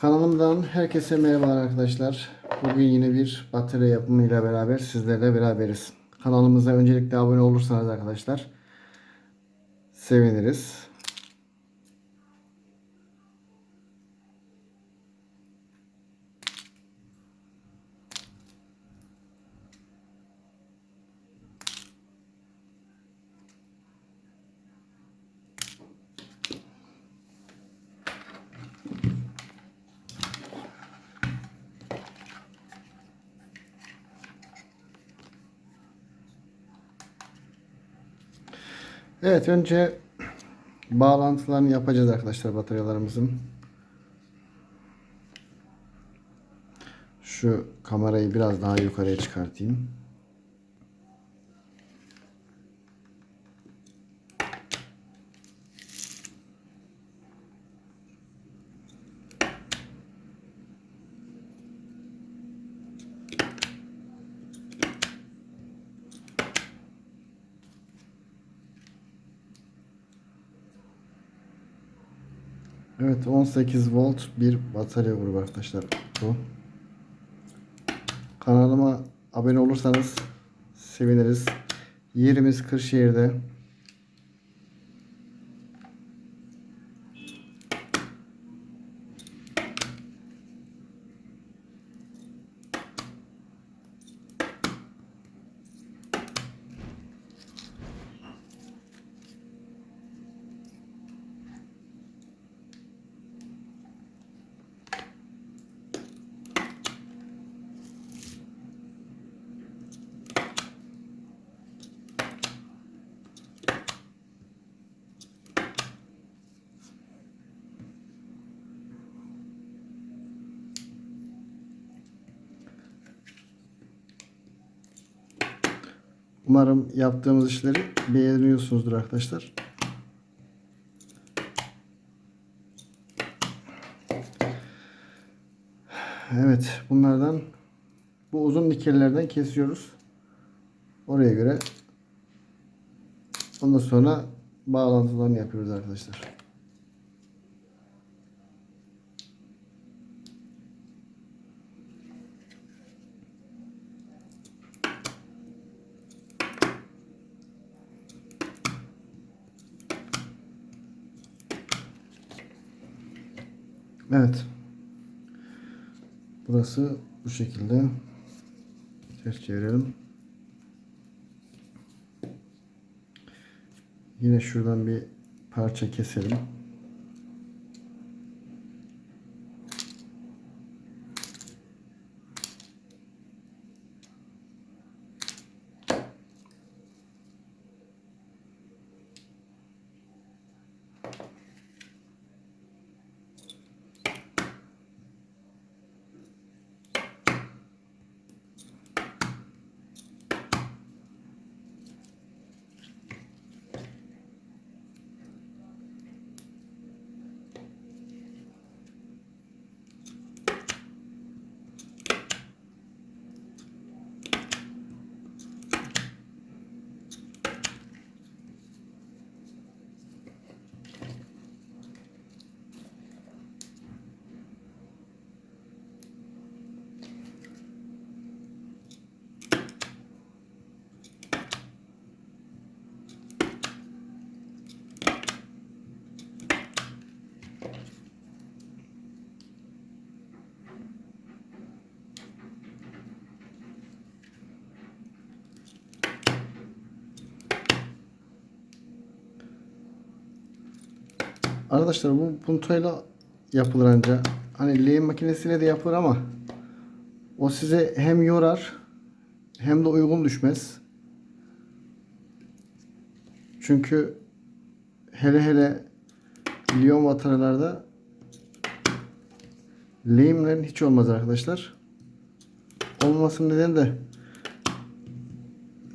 Kanalımdan herkese merhaba arkadaşlar. Bugün yine bir batarya yapımıyla beraber sizlerle beraberiz. Kanalımıza öncelikle abone olursanız arkadaşlar seviniriz. Evet önce bağlantılarını yapacağız arkadaşlar bataryalarımızın. Şu kamerayı biraz daha yukarıya çıkartayım. Evet 18 volt bir batarya grubu arkadaşlar bu. Kanalıma abone olursanız seviniriz. Yerimiz Kırşehir'de. Umarım yaptığımız işleri beğeniyorsunuzdur arkadaşlar. Evet bunlardan bu uzun nikellerden kesiyoruz. Oraya göre ondan sonra bağlantılarını yapıyoruz arkadaşlar. Evet. Burası bu şekilde. Ters çevirelim. Yine şuradan bir parça keselim. Arkadaşlar bu puntayla yapılır anca. Hani lehim makinesiyle de yapılır ama o size hem yorar hem de uygun düşmez. Çünkü hele hele Lyon bataryalarda lehimlerin hiç olmaz arkadaşlar. Olmasının nedeni de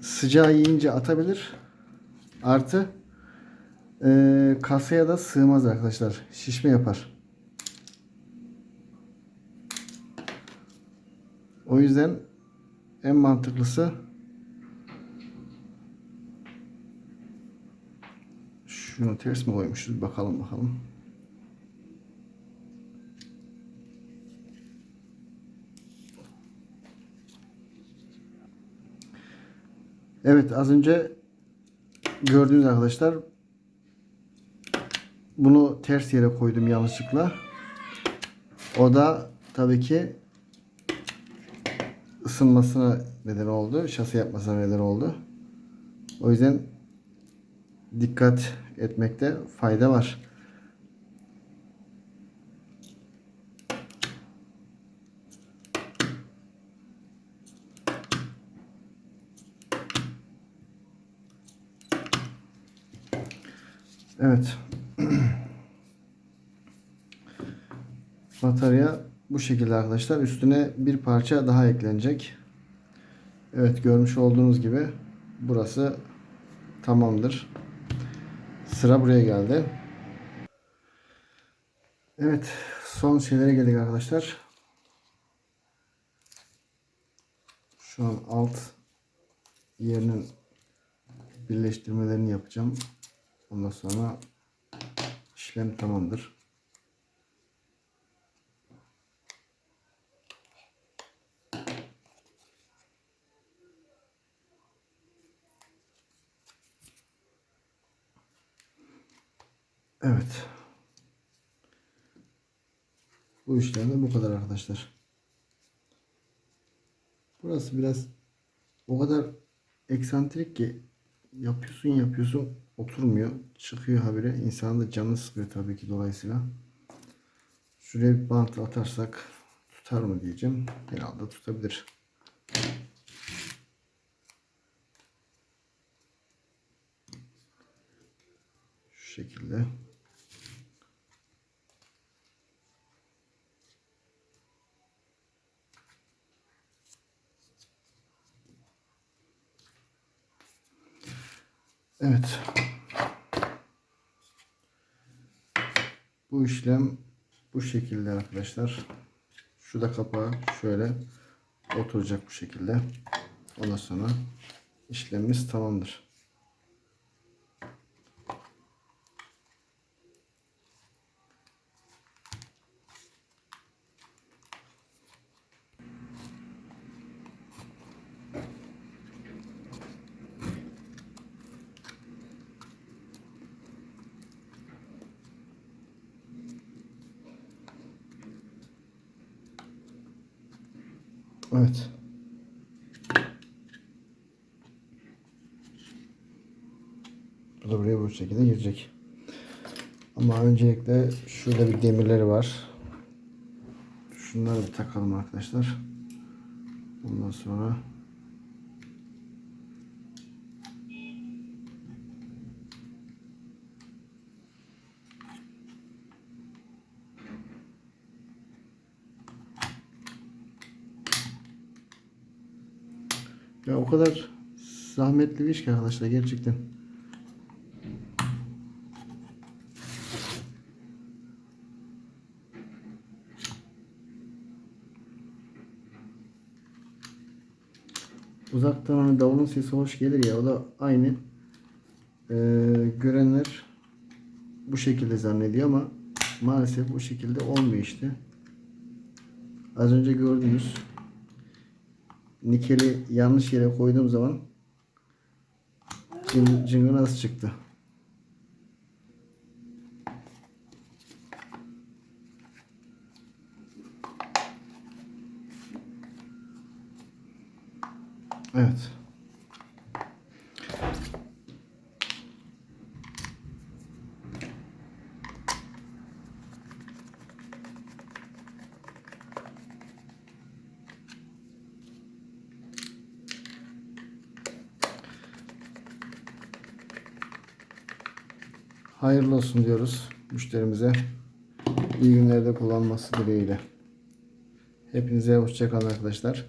sıcağı yiyince atabilir. Artı ee, e, kasaya da sığmaz arkadaşlar. Şişme yapar. O yüzden en mantıklısı şunu ters mi koymuşuz bakalım bakalım. Evet az önce gördüğünüz arkadaşlar bunu ters yere koydum yanlışlıkla. O da tabii ki ısınmasına neden oldu. Şase yapmasına neden oldu. O yüzden dikkat etmekte fayda var. Evet. Batarya bu şekilde arkadaşlar. Üstüne bir parça daha eklenecek. Evet görmüş olduğunuz gibi burası tamamdır. Sıra buraya geldi. Evet son şeylere geldik arkadaşlar. Şu an alt yerinin birleştirmelerini yapacağım. Ondan sonra işlem tamamdır. Evet. Bu işlem de bu kadar arkadaşlar. Burası biraz o kadar eksantrik ki yapıyorsun yapıyorsun oturmuyor. Çıkıyor habire. İnsanın da canını sıkıyor tabii ki dolayısıyla. Şuraya bir bant atarsak tutar mı diyeceğim. Herhalde tutabilir. Şu şekilde. Evet. Bu işlem bu şekilde arkadaşlar. Şu da kapağı şöyle oturacak bu şekilde. Ondan sonra işlemimiz tamamdır. Evet. Bu da buraya bu şekilde girecek. Ama öncelikle şurada bir demirleri var. Şunları bir takalım arkadaşlar. Ondan sonra Ya o kadar zahmetli bir iş ki arkadaşlar gerçekten. Uzaktan hani davulun sesi hoş gelir ya o da aynı. Ee, görenler bu şekilde zannediyor ama maalesef bu şekilde olmuyor işte. Az önce gördünüz nikeli yanlış yere koyduğum zaman cing, cıngı nasıl çıktı? Evet. Hayırlı olsun diyoruz müşterimize. İyi günlerde kullanması dileğiyle. Hepinize hoşçakalın arkadaşlar.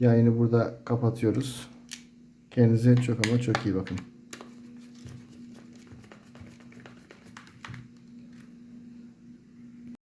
Yayını burada kapatıyoruz. Kendinize çok ama çok iyi bakın.